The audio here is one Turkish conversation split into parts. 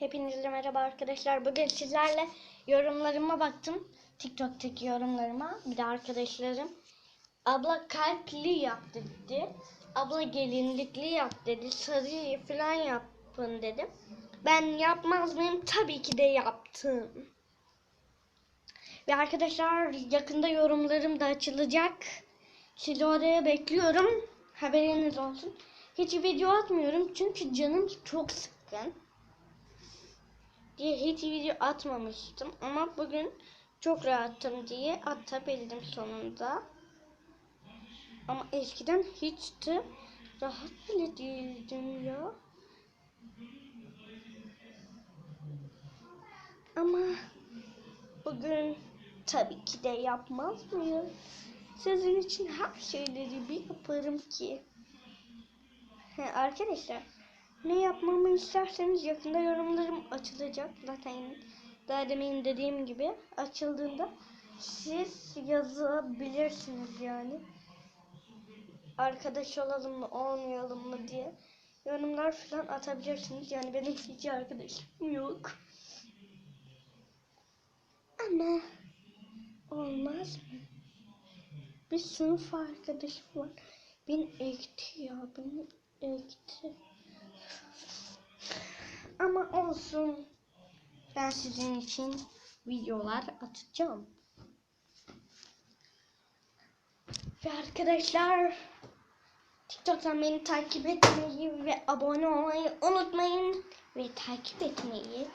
Hepinize merhaba arkadaşlar. Bugün sizlerle yorumlarıma baktım. TikTok'taki yorumlarıma. Bir de arkadaşlarım. Abla kalpli yap dedi. Abla gelinlikli yap dedi. Sarı falan yapın dedi. Ben yapmaz mıyım? Tabii ki de yaptım. Ve arkadaşlar yakında yorumlarım da açılacak. Sizi oraya bekliyorum. Haberiniz olsun. Hiç video atmıyorum çünkü canım çok sıkkın. Diye hiç video atmamıştım ama bugün çok rahattım diye atabildim sonunda. Ama eskiden hiç de rahat bile değildim ya. Ama bugün tabii ki de yapmaz mıyım? Sizin için her şeyleri bir yaparım ki. He, arkadaşlar ne yapmamı isterseniz yakında yorumlarım açılacak. Zaten daha demin dediğim gibi açıldığında siz yazabilirsiniz yani. Arkadaş olalım mı olmayalım mı diye yorumlar falan atabilirsiniz. Yani benim hiç arkadaşım yok. Ama olmaz mı? Bir sınıf arkadaşım var. Beni ekti ya. Beni ekti. Ama olsun. Ben sizin için videolar atacağım. Ve arkadaşlar TikTok'tan beni takip etmeyi ve abone olmayı unutmayın. Ve takip etmeyi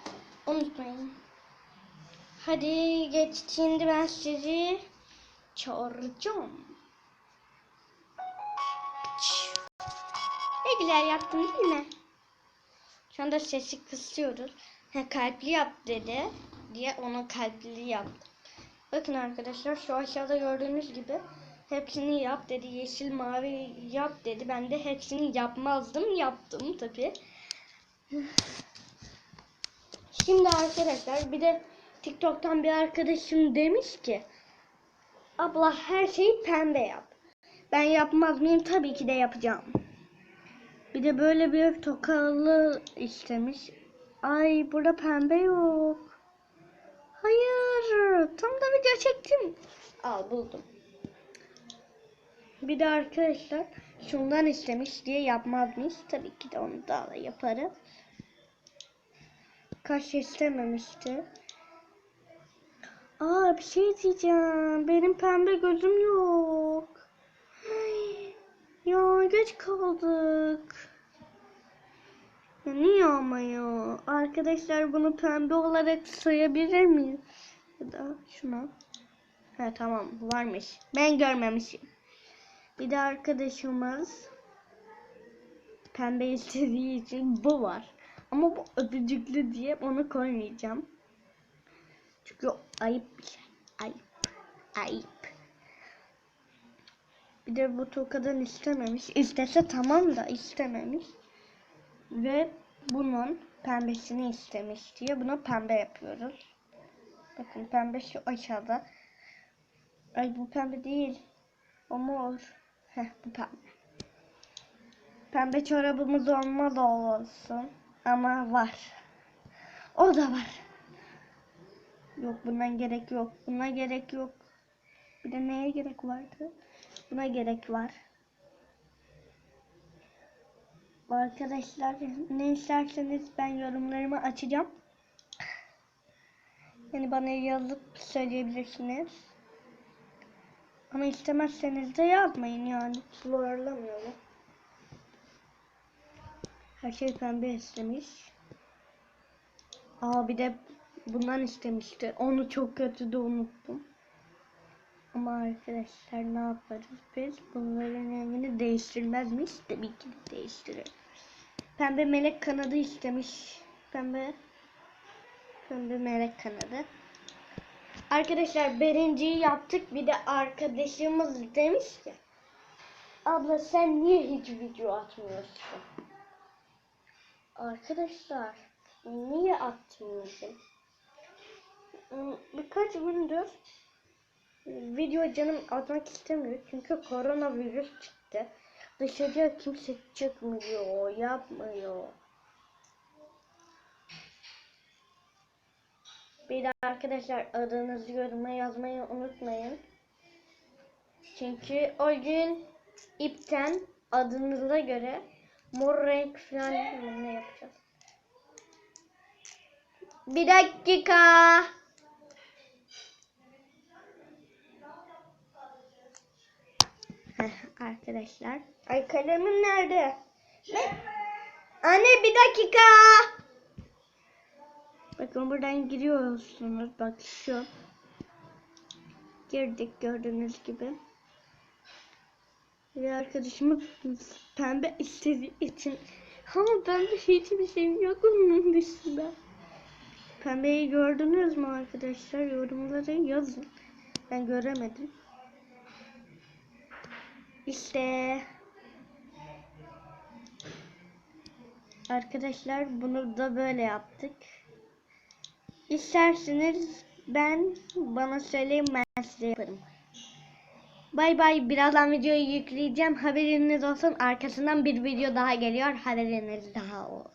unutmayın. Hadi geç şimdi ben sizi çağıracağım. Ne güzel yaptın değil mi? Şu anda sesi kısıyoruz. Ha, kalpli yap dedi diye ona kalpli yaptım. Bakın arkadaşlar şu aşağıda gördüğünüz gibi hepsini yap dedi. Yeşil mavi yap dedi. Ben de hepsini yapmazdım. Yaptım tabi. Şimdi arkadaşlar bir de TikTok'tan bir arkadaşım demiş ki abla her şeyi pembe yap. Ben yapmaz mıyım? Tabii ki de yapacağım. Bir de böyle bir tokalı istemiş. Ay burada pembe yok. Hayır. Tam da video çektim. Al buldum. Bir de arkadaşlar şundan istemiş diye yapmaz mıyız? Tabii ki de onu da yaparız. Kaş istememişti. Aa bir şey diyeceğim. Benim pembe gözüm yok. Ay, geç kaldık. Niye ama ya? Arkadaşlar bunu pembe olarak sayabilir miyim? Ya da şuna. Ha tamam varmış. Ben görmemişim. Bir de arkadaşımız pembe istediği için bu var. Ama bu öpücüklü diye onu koymayacağım. Çünkü ayıp bir şey. Ayıp. Ayıp. Bir de bu tokadan istememiş. İstese tamam da istememiş. Ve bunun pembesini istemiş diye buna pembe yapıyoruz. Bakın pembe şu aşağıda. Ay bu pembe değil. O mor. Heh bu pembe. Pembe çorabımız olmalı olsun. Ama var. O da var. Yok bundan gerek yok. Buna gerek yok. Bir de neye gerek vardı? Buna gerek var. Arkadaşlar ne isterseniz ben yorumlarımı açacağım. Yani bana yazıp söyleyebilirsiniz. Ama istemezseniz de yazmayın yani. Zorlamıyorum. Her şey pembe istemiş. Aa bir de bundan istemişti. Onu çok kötü de unuttum. Ama arkadaşlar ne yaparız biz? Bunların rengini değiştirmez miyiz? Tabii ki de değiştirir. Pembe melek kanadı istemiş. Pembe pembe melek kanadı. Arkadaşlar birinciyi yaptık. Bir de arkadaşımız demiş ki Abla sen niye hiç video atmıyorsun? Arkadaşlar niye atmıyorsun? Birkaç gündür video canım atmak istemiyor. Çünkü koronavirüs çıktı. Dışarıya kimse çıkmıyor, yapmıyor. Bir de arkadaşlar adınızı yoruma yazmayı unutmayın. Çünkü o gün ipten adınıza göre mor renk falan ne yapacağız. Bir dakika. Heh, arkadaşlar. Ay kalemim nerede? Ne? Anne bir dakika. Bakın buradan giriyorsunuz. Bak şu. Girdik gördüğünüz gibi. Ve arkadaşımı pembe istediği için. Ama pembe hiçbir şeyim yok onun dışında. Pembeyi gördünüz mü arkadaşlar? Yorumlara yazın. Ben göremedim. İşte arkadaşlar bunu da böyle yaptık. İsterseniz ben bana söyleyin ben size yaparım. Bay bay birazdan videoyu yükleyeceğim. Haberiniz olsun. Arkasından bir video daha geliyor. Haberiniz daha olsun.